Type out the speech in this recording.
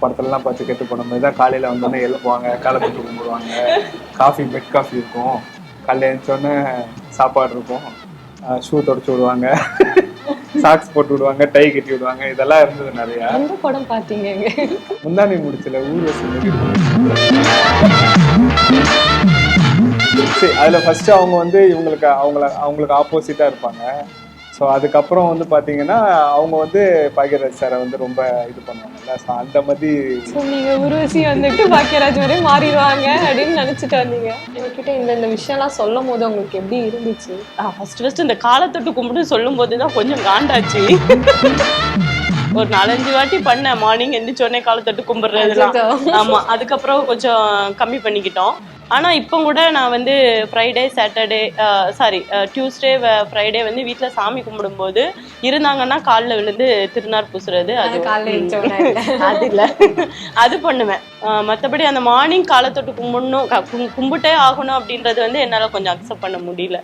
படத்துலலாம் பார்த்து கெட்டு போன மாதிரி தான் காலையில் வந்தோடனே எழுப்புவாங்க காலை போட்டு கும்பிடுவாங்க. காஃபி பெட் காஃபி இருக்கும். காலையில் எழுந்தோடனே சாப்பாடு இருக்கும். ஷூ தொடச்சி விடுவாங்க. சாக்ஸ் போட்டு விடுவாங்க டை கட்டி விடுவாங்க. இதெல்லாம் இருந்தது நிறையா. எந்த படம் பாத்தீங்க முந்தானி முடிச்சல ஊர்வசி சரி அதில் ஃபர்ஸ்ட் அவங்க வந்து இவங்களுக்கு அவங்கள அவங்களுக்கு ஆப்போசிட்டாக இருப்பாங்க. ஸோ அதுக்கப்புறம் வந்து பார்த்தீங்கன்னா அவங்க வந்து பாக்யராஜ் சாரை வந்து ரொம்ப இது பண்ணுவாங்கல்ல. ஸோ அந்த மாதிரி ஸோ நீங்க உருவசி வந்துட்டு பாக்கியராஜ் வரை மாறிடுவாங்க அப்படின்னு நினைச்சிட்டு வந்தீங்க. என்கிட்ட இந்த இந்த விஷயம்லாம் சொல்லும் போது உங்களுக்கு எப்படி இருந்துச்சு? ஃபர்ஸ்ட் ஃபர்ஸ்ட் இந்த காலத்தொட்டு கும்பிட்டு சொல்லும் போது தான் கொஞ்சம் காண்டாச்சு. ஒரு நாலஞ்சு வாட்டி பண்ணேன். மார்னிங் எந்திரிச்ச உடனே காலத்தொட்டு கும்பிடுறதுலாம். அச்சச்சோ. ஆமா அதுக்கப்புறம் கொஞ்சம் கம்மி பண்ணிக்கிட்டோம். ஆனா இப்போ கூட நான் வந்து Friday Saturday sorry Tuesday Friday வந்து வீட்ல சாமி கும்பிடும்போது இருந்தாங்கன்னா காலில் விழுந்து திருநார் பூசுறது அது. அது இல்ல. அது இல்ல. அது பண்ணுவேன். மத்தபடி அந்த மார்னிங் காலத்தொட்டு கும்பிடணும். கும்பிட்டே ஆகணும் அப்படின்றது வந்து என்னால கொஞ்சம் அக்செப்ட் பண்ண முடியல.